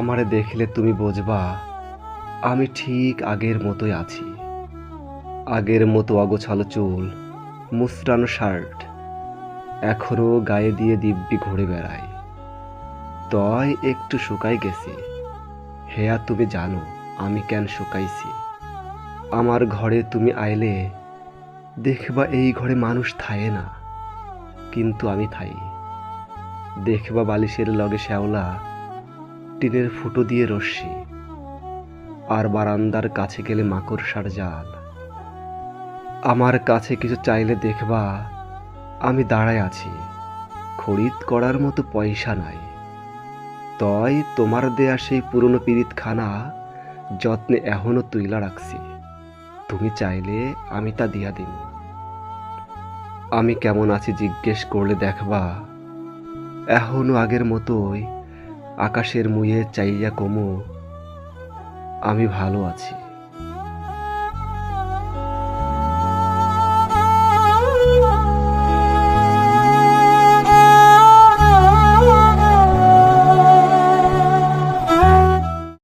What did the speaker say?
আমারে দেখলে তুমি বুঝবা, আমি ঠিক আগের মতোই আছি। আগের মতো অগোছালো চুল, মুসরানো শার্ট, এখনও গায়ে দিয়ে দিব্যি ঘুরে বেড়াই তয় একটু শুকাই গেছে। হেয়া তুমি জানো, আমি কেন শুকাইছি? আমার ঘরে তুমি আইলে, দেখবা এই ঘরে মানুষ থায়ে না, কিন্তু আমি থাই। দেখবা বালিশের লগে শ্যাওলা টিনের ফুটো দিয়ে রশ্মি, আর বারান্দার কাছে গেলে মাকড়সার জাল। আমার কাছে কিছু চাইলে দেখবা, আমি দাঁড়ায় আছি। খরিদ করার মতো পয়সা নাই। তয় তোমার দেয়া সেই পুরনো পিরিতখানা, যত্নে এখনও তুইলা রাখছি। তুমি চাইলে আমি তা দিয়া দিন আমি কেমন আছি জিজ্ঞেস করলে দেখবা, এখনও আগের মতোই আকাশের মুয়ে চাইয়া কমো আমি ভালো আছি।